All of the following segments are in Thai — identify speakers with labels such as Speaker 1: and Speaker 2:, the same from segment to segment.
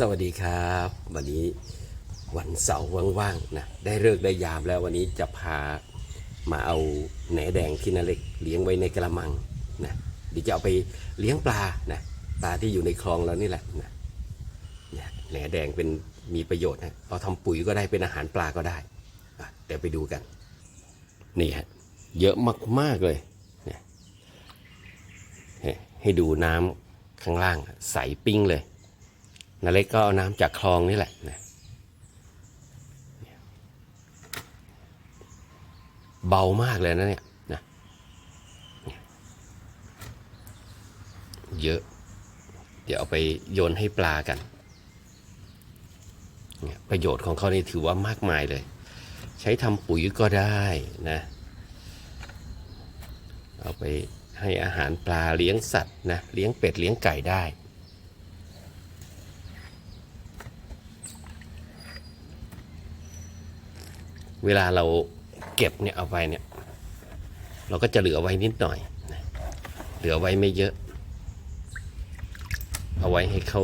Speaker 1: สวัสดีครับ วันนี้วันเสาร์ว่างๆนะได้เลิกได้ยามแล้ววันนี้จะพามาเอาแหนแดงที่นาเล็กเลี้ยงไว้ในกระมังนะเดี๋ยวจะเอาไปเลี้ยงปลานะปลาที่อยู่ในคลองเรานี่แหละนะเนี่ยแหนแดงเป็นมีประโยชน์นะเอาทำปุ๋ยก็ได้เป็นอาหารปลาก็ได้อะเดี๋ยวไปดูกัน นี่ฮะเยอะมากๆเลยเนี่ยให้ดูน้ำข้างล่างใสปิ้งเลย นาเล็กก็เอาน้ำจากคลองนี่แหละนะเบามากเลยนะเนี่ยนะเยอะ เดี๋ยวเอาไปโยนให้ปลากัน ประโยชน์ของเขานี่ถือว่ามากมายเลย ใช้ทำปุ๋ยก็ได้นะ เอาไปให้อาหารปลาเลี้ยงสัตว์นะ เลี้ยงเป็ดเลี้ยงไก่ได้ เวลาเราเก็บเนี่ยเอาไปเนี่ย เราก็จะเหลือไว้นิดหน่อย เหลือไว้ไม่เยอะ เอาไว้ให้เขา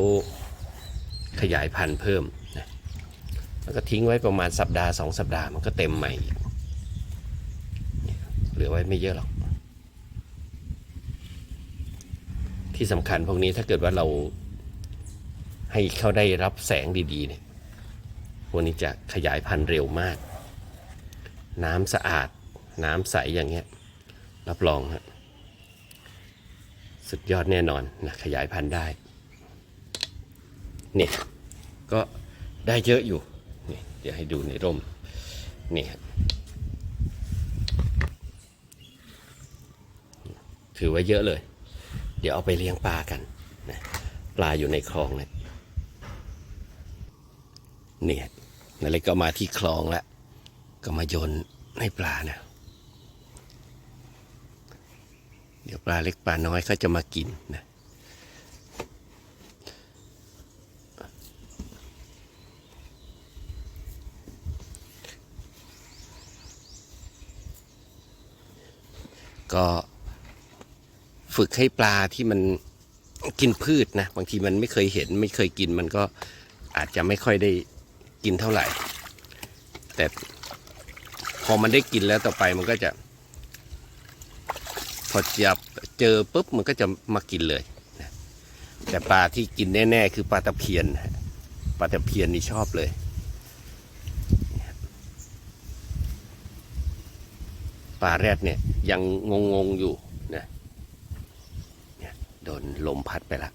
Speaker 1: ขยายพันธุ์เพิ่มนะแล้วก็ทิ้งไว้ประมาณสัปดาห์สองสัปดาห์มันก็เต็มใหม่อีกเหลือไว้ไม่เยอะหรอก ที่สำคัญพวกนี้ถ้าเกิดว่าเราให้เขาได้รับแสงดีๆเนี่ยพวกนี้จะขยายพันธุ์เร็วมาก น้ำสะอาด น้ำใสอย่างเงี้ย รับรองฮะสุดยอดแน่นอนนะขยายพันธุ์ได้เนี่ยก็ได้เยอะอยู่นี่เดี๋ยวให้ดูในร่มนี่ถือว่าเยอะเลย เดี๋ยวเอาไปเลี้ยงปลากันนะปลาอยู่ในคลองเนี่ยเนี่ยนาเล็กก็มาที่คลองแล้ว ก็มาโยนให้ปลานะ เดี๋ยวปลาเล็กปลาน้อยเขาจะมากินนะก็ฝึกให้ปลาที่มันกินพืชนะ บางทีมันไม่เคยเห็นไม่เคยกินมันก็อาจจะไม่ค่อยได้กินเท่าไหร่ แต่ อมันได้กินแล้วต่อไปมันก็จะ พอจับเจอปุ๊บมันก็จะมากินเลยแต่ปลาที่กินแน่ๆคือปลาตะเพียนปลาตะเพียนนี่ชอบเลยปลาแรดเนี่ยยังงงๆอยู่นะเนี่ยโดนลมพัดไปละ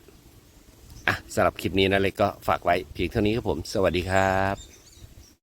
Speaker 1: อะสำหรับคลิปนี้นะเล็กก็ฝากไว้เพียงเท่านี้ครับผม สวัสดีครับ